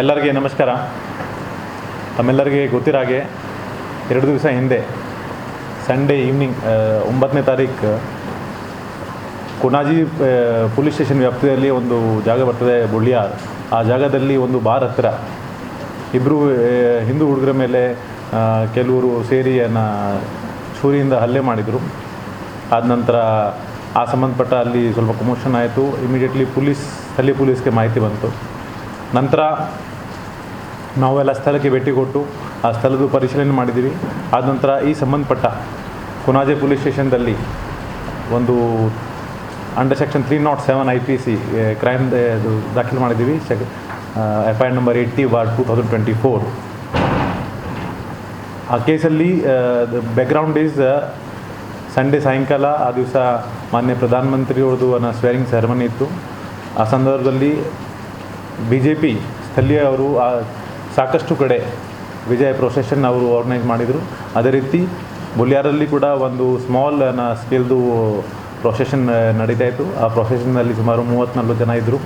ಎಲ್ಲರಿಗೆ ನಮಸ್ಕಾರ. ತಮ್ಮೆಲ್ಲರಿಗೆ ಗೊತ್ತಿರೋ ಹಾಗೆ ಎರಡು ದಿವಸ ಹಿಂದೆ ಸಂಡೇ ಈವ್ನಿಂಗ್ ಒಂಬತ್ತನೇ ತಾರೀಕು ಕೊನಾಜಿ ಪೊಲೀಸ್ ಸ್ಟೇಷನ್ ವ್ಯಾಪ್ತಿಯಲ್ಲಿ ಒಂದು ಜಾಗ ಬರ್ತದೆ ಬುಳ್ಳಿಯಾರ್. ಆ ಜಾಗದಲ್ಲಿ ಒಂದು ಬಾರ್ ಹತ್ತಿರ ಇಬ್ಬರು ಹಿಂದೂ ಹುಡುಗರ ಮೇಲೆ ಕೆಲವರು ಸೇರಿಯನ್ನು ಚೂರಿಯಿಂದ ಹಲ್ಲೆ ಮಾಡಿದರು. ಆದ ನಂತರ ಆ ಸಂಬಂಧಪಟ್ಟ ಅಲ್ಲಿ ಸ್ವಲ್ಪ ಕಮೋಷನ್ ಆಯಿತು. ಇಮಿಡಿಯೇಟ್ಲಿ ಪೊಲೀಸ್ ಸ್ಥಳೀಯ ಪೊಲೀಸ್ಗೆ ಮಾಹಿತಿ ಬಂತು. ನಂತರ ನಾವೆಲ್ಲ ಸ್ಥಳಕ್ಕೆ ಭೇಟಿ ಕೊಟ್ಟು ಆ ಸ್ಥಳದ ಪರಿಶೀಲನೆ ಮಾಡಿದ್ದೀವಿ. ಆದ ನಂತರ ಈ ಸಂಬಂಧಪಟ್ಟ ಕುನಾಜೆ ಪೊಲೀಸ್ ಸ್ಟೇಷನ್ದಲ್ಲಿ ಒಂದು under section three nought seven I P C crime ಇದು ದಾಖಲು ಮಾಡಿದ್ದೀವಿ. Sec F I R number eighty bar two thousand twenty four. ಆ ಕೇಸಲ್ಲಿ ಬ್ಯಾಕ್ಗ್ರೌಂಡ್ ಈಸ್ ಸಂಡೇ ಸಾಯಂಕಾಲ ಆ ದಿವಸ ಮಾನ್ಯ ಪ್ರಧಾನಮಂತ್ರಿಯವ್ರದ್ದು ಅನ್ನೋ ಸ್ವೇರಿಂಗ್ ಸೆರೆಮನಿ ಇತ್ತು. ಆ ಸಂದರ್ಭದಲ್ಲಿ ಬಿ ಜೆ ಪಿ ಸ್ಥಳೀಯವರು ಆ ಸಾಕಷ್ಟು ಕಡೆ ವಿಜಯ ಪ್ರೊಸೆಷನ್ ಅವರು ಆರ್ಗನೈಸ್ ಮಾಡಿದರು. ಅದೇ ರೀತಿ ಬುಲ್ಯಾರಲ್ಲಿ ಕೂಡ ಒಂದು ಸ್ಮಾಲ್ ಸ್ಕೇಲ್ದು ಪ್ರೊಸೆಷನ್ ನಡೀತಾ ಇತ್ತು. ಆ ಪ್ರೊಸೆಷನ್ನಲ್ಲಿ ಸುಮಾರು ಮೂವತ್ತು ನಲ್ವತ್ತು ಜನ ಇದ್ದರು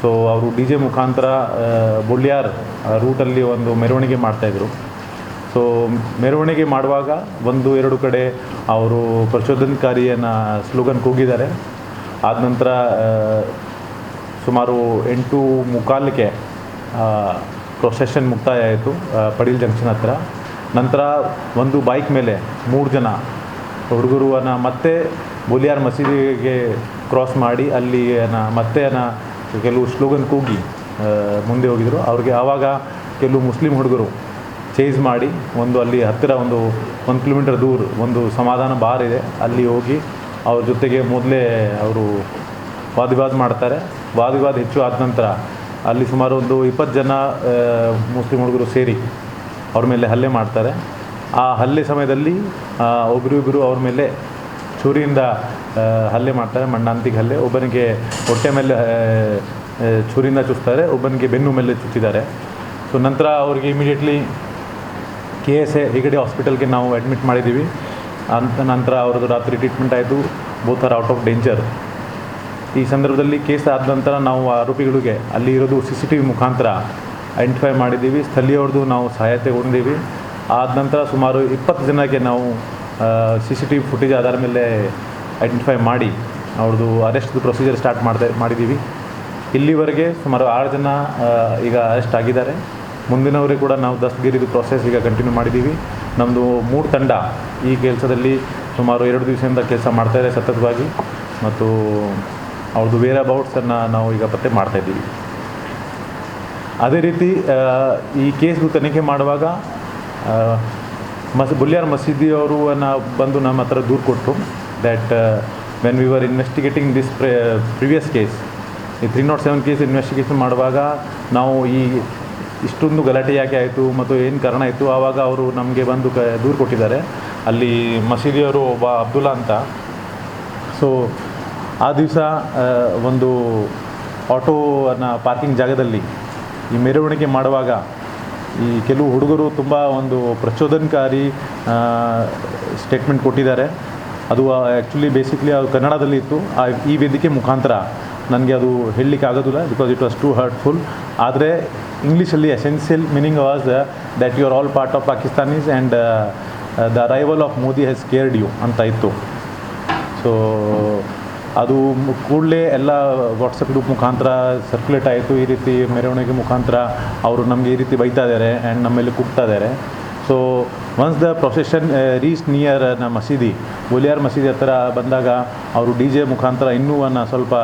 ಸೊ ಅವರು ಡಿ ಜೆ ಮುಖಾಂತರ ಬುಳ್ಯಾರ್ ರೂಟಲ್ಲಿ ಒಂದು ಮೆರವಣಿಗೆ ಮಾಡ್ತಾಯಿದ್ರು ಸೊ ಮೆರವಣಿಗೆ ಮಾಡುವಾಗ ಒಂದು, ಎರಡು ಕಡೆ ಅವರು ಪ್ರಚೋದನಕಾರಿಯನ್ನು ಸ್ಲೋಗನ್ ಕೂಗಿದ್ದಾರೆ. ಆದ ನಂತರ ಸುಮಾರು ಎಂಟು ಮುಕ್ಕಾಲಕ್ಕೆ ಪ್ರೊಸೆಷನ್ ಮುಕ್ತಾಯ ಆಯಿತು ಪಡೀಲ್ ಜಂಕ್ಷನ್ ಹತ್ರ. ನಂತರ ಒಂದು ಬೈಕ್ ಮೇಲೆ ಮೂರು ಜನ ಹುಡುಗರುವನ್ನು ಮತ್ತೆ ಬುಲಿಯಾರ್ ಮಸೀದಿಗೆ ಕ್ರಾಸ್ ಮಾಡಿ ಅಲ್ಲಿ ಮತ್ತೆ ಕೆಲವು ಸ್ಲೋಗನ್ ಕೂಗಿ ಮುಂದೆ ಹೋಗಿದ್ರು. ಅವ್ರಿಗೆ ಆವಾಗ ಕೆಲವು ಮುಸ್ಲಿಂ ಹುಡುಗರು ಚೇಸ್ ಮಾಡಿ ಒಂದು ಅಲ್ಲಿ ಹತ್ತಿರ ಒಂದು ಒಂದು ಕಿಲೋಮೀಟರ್ ದೂರ ಒಂದು ಸಮಾಧಾನ ಬಾರ್ ಇದೆ. ಅಲ್ಲಿ ಹೋಗಿ ಅವ್ರ ಜೊತೆಗೆ ಮೊದಲೇ ಅವರು ವಾದಿವಾದ ಮಾಡ್ತಾರೆ. ವಾದಿವಾದ ಹೆಚ್ಚು ಆದ ನಂತರ ಅಲ್ಲಿ ಸುಮಾರು ಒಂದು ಇಪ್ಪತ್ತು ಜನ ಮುಸ್ಲಿಂ ಹುಡುಗರು ಸೇರಿ ಅವ್ರ ಮೇಲೆ ಹಲ್ಲೆ ಮಾಡ್ತಾರೆ. ಆ ಹಲ್ಲೆ ಸಮಯದಲ್ಲಿ ಒಬ್ಬರಿಬ್ಬರು ಅವ್ರ ಮೇಲೆ ಚೂರಿಯಿಂದ ಹಲ್ಲೆ ಮಾಡ್ತಾರೆ, ಮಣ್ಣಾಂತಿಗೆ ಹಲ್ಲೆ. ಒಬ್ಬನಿಗೆ ಹೊಟ್ಟೆ ಮೇಲೆ ಚೂರಿಯಿಂದ ಚುಚ್ತಾರೆ, ಒಬ್ಬನಿಗೆ ಬೆನ್ನು ಮೇಲೆ ಚುಚ್ಚಿದ್ದಾರೆ. ಸೊ ನಂತರ ಅವ್ರಿಗೆ immediately K S A Hegde ಹಾಸ್ಪಿಟಲ್ಗೆ ನಾವು ಅಡ್ಮಿಟ್ ಮಾಡಿದ್ದೀವಿ. ಅಂತ ನಂತರ ಅವ್ರದ್ದು ರಾತ್ರಿ ಟ್ರೀಟ್ಮೆಂಟ್ ಆಯಿತು. Both are out of danger ಈ ಸಂದರ್ಭದಲ್ಲಿ ಕೇಸ್ ಆದ ನಂತರ ನಾವು ಆರೋಪಿಗಳಿಗೆ ಅಲ್ಲಿ ಇರೋದು ಸಿ ಸಿ ಟಿ ವಿ ಮುಖಾಂತರ ಐಡೆಂಟಿಫೈ ಮಾಡಿದ್ದೀವಿ. ಸ್ಥಳೀಯವ್ರದ್ದು ನಾವು ಸಹಾಯ ತಗೊಂಡಿದ್ದೀವಿ. ಆದ ನಂತರ ಸುಮಾರು ಇಪ್ಪತ್ತು ಜನಕ್ಕೆ ನಾವು C C T V footage ಆಧಾರ ಮೇಲೆ ಐಡೆಂಟಿಫೈ ಮಾಡಿ ಅವ್ರದ್ದು ಅರೆಸ್ಟ್ದು ಪ್ರೊಸೀಜರ್ ಸ್ಟಾರ್ಟ್ ಮಾಡಿದೆ, ಮಾಡಿದ್ದೀವಿ. ಇಲ್ಲಿವರೆಗೆ ಸುಮಾರು ಆರು ಜನ ಈಗ ಅರೆಸ್ಟ್ ಆಗಿದ್ದಾರೆ. ಮುಂದಿನವರಿಗೆ ಕೂಡ ನಾವು ದಸ್ತಗಿರಿದು ಪ್ರೊಸೆಸ್ ಈಗ ಕಂಟಿನ್ಯೂ ಮಾಡಿದ್ದೀವಿ. ನಮ್ಮದು ಮೂರು ತಂಡ ಈ ಕೆಲಸದಲ್ಲಿ ಸುಮಾರು ಎರಡು ದಿವಸದಿಂದ ಕೆಲಸ ಮಾಡ್ತಾಯಿದೆ ಸತತವಾಗಿ. ಮತ್ತು ಅವ್ರದ್ದು ವೇರ್ ಅಬೌಟ್ಸನ್ನು ನಾವು ಈಗ ಪತ್ತೆ ಮಾಡ್ತಾಯಿದ್ದೀವಿ ಅದೇ ರೀತಿ ಈ ಕೇಸ್ ತನಿಖೆ ಮಾಡುವಾಗ ಮಸ್, ಬುಲ್ಯಾರ್ ಮಸೀದಿಯವರು ಬಂದು ನಮ್ಮ ಹತ್ರ ದೂರು ಕೊಟ್ಟರು that when we were investigating this previous case ಈ three nought seven case investigation ಮಾಡುವಾಗ ನಾವು ಈ ಇಷ್ಟೊಂದು ಗಲಾಟೆ ಯಾಕೆ ಆಯಿತು ಮತ್ತು ಏನು ಕಾರಣ ಇತ್ತು ಆವಾಗ ಅವರು ನಮಗೆ ಬಂದು ಕ, ದೂರು ಕೊಟ್ಟಿದ್ದಾರೆ. ಅಲ್ಲಿ ಮಸೀದಿಯವರು ಒಬ್ಬ ಅಬ್ದುಲ್ಲಾ ಅಂತ. ಸೊ ಆ ದಿವಸ ಒಂದು ಆಟೋನ ಪಾರ್ಕಿಂಗ್ ಜಾಗದಲ್ಲಿ ಈ ಮೆರವಣಿಗೆ ಮಾಡುವಾಗ ಈ ಕೆಲವು ಹುಡುಗರು ತುಂಬ ಒಂದು ಪ್ರಚೋದನಕಾರಿ ಸ್ಟೇಟ್ಮೆಂಟ್ ಕೊಟ್ಟಿದ್ದಾರೆ. ಅದು ಆ್ಯಕ್ಚುಲಿ ಬೇಸಿಕ್ಲಿ ಅದು ಕನ್ನಡದಲ್ಲಿ ಇತ್ತು. ಆ, ಈ ವೇದಿಕೆ ಮುಖಾಂತರ ನನಗೆ ಅದು ಹೇಳಲಿಕ್ಕೆ ಆಗೋದಿಲ್ಲ because it was too hurtful ಆದರೆ ಇಂಗ್ಲೀಷಲ್ಲಿ essential meaning was that you are all part of Pakistanis and the arrival of Modi has scared you ಅಂತ ಇತ್ತು. ಸೊ ಅದು ಕೂಡಲೇ ಎಲ್ಲ ವಾಟ್ಸಪ್ ಗ್ರೂಪ್ ಮುಖಾಂತರ ಸರ್ಕ್ಯುಲೇಟ್ ಆಯಿತು. ಈ ರೀತಿ ಮೆರವಣಿಗೆ ಮುಖಾಂತರ ಅವರು ನಮಗೆ ಈ ರೀತಿ ಬೈತಾ ಇದ್ದಾರೆ ಆ್ಯಂಡ್ ನಮ್ಮಲ್ಲಿ ಕೂಗ್ತಾ ಇದ್ದಾರೆ so once the procession reach ನಿಯರ್ನ ಮಸೀದಿ, ಬೋಲಿಯಾರ್ ಮಸೀದಿ ಹತ್ತಿರ ಬಂದಾಗ ಅವರು ಡಿ ಜೆ ಮುಖಾಂತರ ಇನ್ನೂ ಅನ್ನ ಸ್ವಲ್ಪ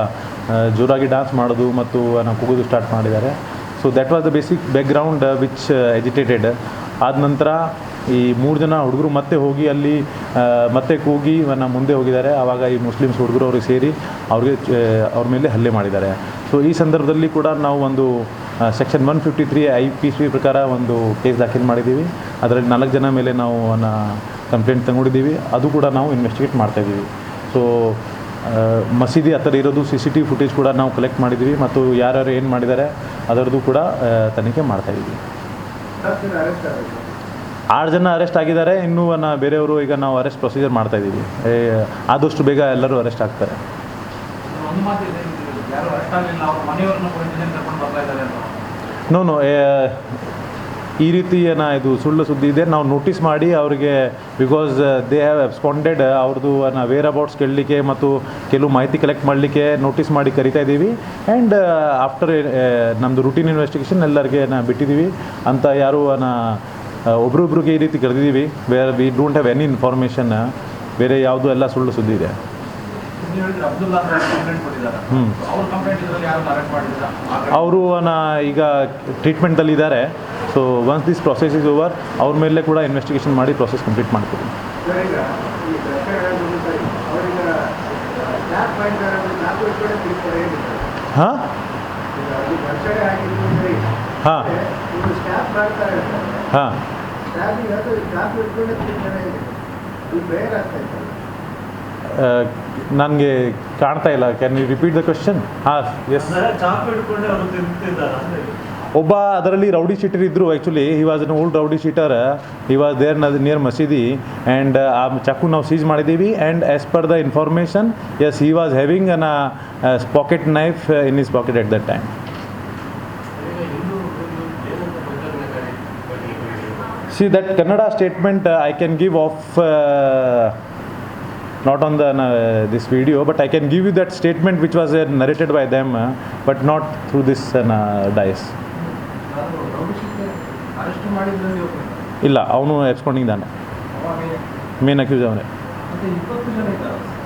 ಜೋರಾಗಿ ಡ್ಯಾನ್ಸ್ ಮಾಡೋದು ಮತ್ತು ಅನ್ನ ಕೂಗೋದು ಸ್ಟಾರ್ಟ್ ಮಾಡಿದ್ದಾರೆ. So that was the basic background which agitated ಆದ ನಂತರ ಈ ಮೂರು ಜನ ಹುಡುಗರು ಮತ್ತೆ ಹೋಗಿ ಅಲ್ಲಿ ಮತ್ತೆ ಕೂಗಿ ಇವನ್ನ ಮುಂದೆ ಹೋಗಿದ್ದಾರೆ. ಆವಾಗ ಈ ಮುಸ್ಲಿಮ್ಸ್ ಹುಡುಗರು ಅವ್ರಿಗೆ ಸೇರಿ ಅವ್ರಿಗೆ ಅವ್ರ ಮೇಲೆ ಹಲ್ಲೆ ಮಾಡಿದ್ದಾರೆ. ಸೊ ಈ ಸಂದರ್ಭದಲ್ಲಿ ಕೂಡ ನಾವು ಒಂದು section one fifty three I P C ಪ್ರಕಾರ ಒಂದು ಕೇಸ್ ದಾಖಲು ಮಾಡಿದ್ದೀವಿ. ಅದರಲ್ಲಿ ನಾಲ್ಕು ಜನ ಮೇಲೆ ನಾವು ಕಂಪ್ಲೇಂಟ್ ತಗೊಂಡಿದ್ದೀವಿ ಅದು ಕೂಡ ನಾವು ಇನ್ವೆಸ್ಟಿಗೇಟ್ ಮಾಡ್ತಾಯಿದ್ದೀವಿ ಸೊ ಮಸೀದಿ ಹತ್ತಿರ ಇರೋದು ಸಿ ಸಿ ಟಿ ಫುಟೇಜ್ ಕೂಡ ನಾವು ಕಲೆಕ್ಟ್ ಮಾಡಿದ್ದೀವಿ ಮತ್ತು ಯಾರ್ಯಾರು ಏನು ಮಾಡಿದ್ದಾರೆ ಅದರದ್ದು ಕೂಡ ತನಿಖೆ ಮಾಡ್ತಾಯಿದ್ದೀವಿ ಆರು ಜನ ಅರೆಸ್ಟ್ ಆಗಿದ್ದಾರೆ. ಇನ್ನೂ ನಾ ಬೇರೆಯವರು ಈಗ ನಾವು ಅರೆಸ್ಟ್ ಪ್ರೊಸೀಜರ್ ಮಾಡ್ತಾ ಇದ್ದೀವಿ ಆದಷ್ಟು ಬೇಗ ಎಲ್ಲರೂ ಅರೆಸ್ಟ್ ಆಗ್ತಾರೆ. ನೋ ನೋ ಈ ರೀತಿ ಏನ ಇದು ಸುಳ್ಳು ಸುದ್ದಿ ಇದೆ. ನಾವು ನೋಟಿಸ್ ಮಾಡಿ ಅವರಿಗೆ ಬಿಕಾಸ್ ದೇ ಹ್ಯಾವ್ ಎಬ್ಸ್ಪಾಂಡೆಡ್ ಅವ್ರದ್ದು ವೇರ್ ಅಬೌಟ್ಸ್ ಕೇಳಲಿಕ್ಕೆ ಮತ್ತು ಕೆಲವು ಮಾಹಿತಿ ಕಲೆಕ್ಟ್ ಮಾಡಲಿಕ್ಕೆ ನೋಟಿಸ್ ಮಾಡಿ ಕರಿತಾ ಇದ್ದೀವಿ ಆ್ಯಂಡ್ ಆಫ್ಟರ್ ನಮ್ಮದು ರುಟೀನ್ ಇನ್ವೆಸ್ಟಿಗೇಷನ್ ಎಲ್ಲರಿಗೆ ನಾ ಬಿಟ್ಟಿದ್ದೀವಿ ಅಂತ ಯಾರು ನಾ ಒಬ್ರೊಬ್ರಿಗೆ ಈ ರೀತಿ ಕರೆದಿದ್ದೀವಿ. Where we don't have any information ಬೇರೆ ಯಾವುದು ಎಲ್ಲ ಸುಳ್ಳು ಸುದ್ದಿ ಇದೆ. ಹ್ಞೂ ಅವರು ಈಗ ಟ್ರೀಟ್ಮೆಂಟಲ್ಲಿದ್ದಾರೆ so once this process is over ಅವ್ರ ಮೇಲೆ ಕೂಡ ಇನ್ವೆಸ್ಟಿಗೇಷನ್ ಮಾಡಿ ಪ್ರೊಸೆಸ್ ಕಂಪ್ಲೀಟ್ ಮಾಡ್ತೀವಿ ಹಾಂ? ಹಾಂ. ಹಾಂ. ಆಗ್ತಾ ನನಗೆ ಕಾಣ್ತಾ ಇಲ್ಲ. Can you repeat the question ಹಾ ಎಸ್ ಒಬ್ಬ ಅದರಲ್ಲಿ ರೌಡಿ ಶೀಟರ್ ಇದ್ದರು actually he was an old rowdy sheeter. He was there near ಮಸೀದಿ ಆ್ಯಂಡ್ ಆ ಚಾಕು ನಾವು ಸೀಸ್ ಮಾಡಿದ್ದೀವಿ. And as per the information yes he was having an pocket knife in is pocket at that time See that Kannada statement uh, I can give off uh, not on the uh, this video, but I can give you that statement which was uh, narrated by them, uh, but not through this uh, dice. illa ಮಾಡಿದ್ರಲ್ಲಿ ಒಬ್ಬರು ಇಲ್ಲ ಅವನು ಎಬ್ಸ್ಕೊಂಡಿದ್ದಾನೆ ಅವಾಗ main accuse ಅವನೇ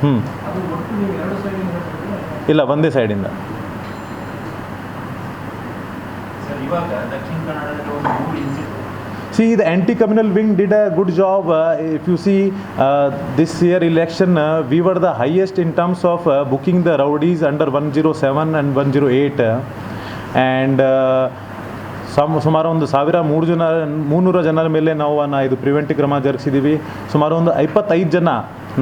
ಹ್ಞೂ ಇಲ್ಲ ಒಂದೇ ಸೈಡಿಂದ ಇವಾಗ ದಕ್ಷಿಣ ಕನ್ನಡದಲ್ಲಿ ಒಂದು ಮೂರು incident See, the anti-communal wing did a good job. Uh, if you see uh, this year election, uh, we were the highest in terms of uh, booking the rowdies under 107 and 108. uh, and uh, some ಸುಮಾರು ಒಂದು ಸಾವಿರ ಮೂರು ಜನ ಮೂನ್ನೂರು ಜನರ ಮೇಲೆ ನಾವು ಇದು preventive ಕ್ರಮ ಜರುಗಿಸಿದ್ದೀವಿ ಸುಮಾರು ಒಂದು ಐವತ್ತೈದು ಜನ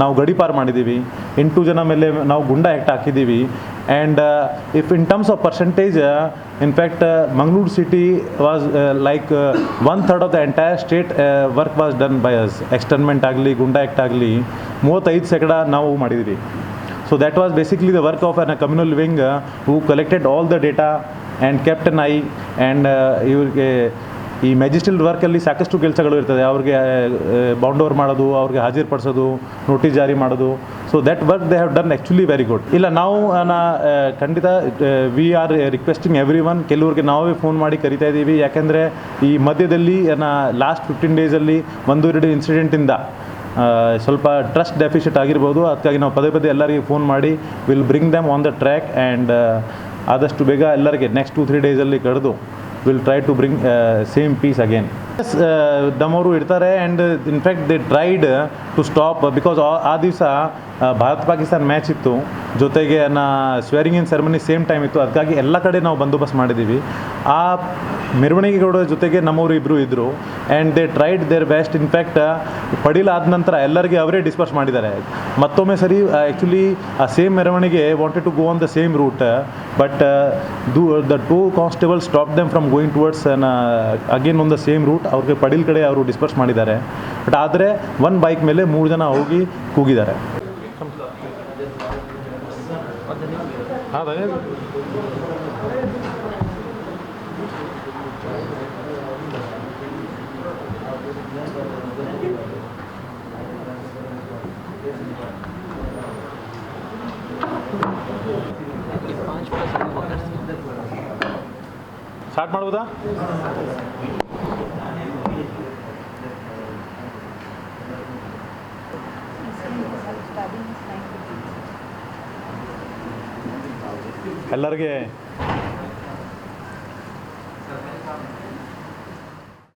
ನಾವು ಗಡಿಪಾರು ಮಾಡಿದ್ದೀವಿ. ಎಂಟು ಜನ ಮೇಲೆ ನಾವು ಗುಂಡ ಆ್ಯಕ್ಟ್ ಹಾಕಿದ್ದೀವಿ. And if in terms of percentage in fact Mangaluru city was like one third of the entire state work was done by us externment ಆಗಲಿ, ಗುಂಡ ಆ್ಯಕ್ಟ್ ಆಗಲಿ, ಮೂವತ್ತೈದು ಶೇಕಡ ನಾವು ಮಾಡಿದ್ದೀವಿ. So that was basically the work of an communal wing who collected all the data and captain I and ಇವ್ರಿಗೆ ಈ magistrate ವರ್ಕಲ್ಲಿ ಸಾಕಷ್ಟು ಕೆಲಸಗಳು ಇರ್ತದೆ. ಅವ್ರಿಗೆ ಬೌಂಡ್ ಮಾಡೋದು, ಅವ್ರಿಗೆ ಹಾಜರುಪಡಿಸೋದು, ನೋಟಿಸ್ ಜಾರಿ ಮಾಡೋದು. So that work they have done actually very good ಇಲ್ಲ, ನಾವು ನಾ ಖಂಡಿತ we are requesting every one ಕೆಲವ್ರಿಗೆ ನಾವೇ ಫೋನ್ ಮಾಡಿ ಕರಿತಾ ಇದ್ದೀವಿ. ಯಾಕೆಂದರೆ, ಈ ಮಧ್ಯದಲ್ಲಿ ನಾ ಲಾಸ್ಟ್ ಫಿಫ್ಟೀನ್ ಡೇಸಲ್ಲಿ ಒಂದು, ಎರಡು ಇನ್ಸಿಡೆಂಟಿಂದ ಸ್ವಲ್ಪ ಟ್ರಸ್ಟ್ ಡೆಫಿಷಿಟ್ ಆಗಿರ್ಬೋದು. ಅದಕ್ಕಾಗಿ ನಾವು ಪದೇ ಪದೇ ಎಲ್ಲರಿಗೆ ಫೋನ್ ಮಾಡಿ will bring them on the track and ಆದಷ್ಟು ಬೇಗ ಎಲ್ಲರಿಗೆ ನೆಕ್ಸ್ಟ್ ಟು ತ್ರೀ ಡೇಸಲ್ಲಿ ಕರೆದು will try to bring same peace again ಅವರು ಇಡ್ತಾರೆ and in fact they tried to stop because ಆ ದಿವಸ ಭಾರತ್ ಪಾಕಿಸ್ತಾನ್ ಮ್ಯಾಚ್ ಇತ್ತು. ಜೊತೆಗೆ, ನಾ swearing in ceremony same time ಇತ್ತು. ಅದಕ್ಕಾಗಿ ಎಲ್ಲ ಕಡೆ ನಾವು ಬಂದೋಬಸ್ತ್ ಮಾಡಿದ್ದೀವಿ ಆ ಮೆರವಣಿಗೆಗಳ ಜೊತೆಗೆ ನಮ್ಮವರು ಇಬ್ಬರು ಇದ್ದರು and they tried their best in fact Padil ಆದ ನಂತರ ಎಲ್ಲರಿಗೆ ಅವರೇ ಡಿಸ್ಪರ್ಸ್ ಮಾಡಿದ್ದಾರೆ. ಮತ್ತೊಮ್ಮೆ ಸರಿ ಆ್ಯಕ್ಚುಲಿ ಆ ಸೇಮ್ ಮೆರವಣಿಗೆ wanted to go on the same route but the the two constable stop them from going towards again on the same route ಅವ್ರಿಗೆ ಪಡೀಲ್ ಕಡೆ ಅವರು ಡಿಸ್ಪರ್ಸ್ ಮಾಡಿದ್ದಾರೆ. ಬಟ್ ಆದರೆ ಒನ್ ಬೈಕ್ ಮೇಲೆ ಮೂರು ಜನ ಹೋಗಿ ಕೂಗಿದ್ದಾರೆ. ಸ್ಟಾರ್ಟ್ ಮಾಡ್ಬೋದಾ? ಎಲ್ಲರಿಗೆ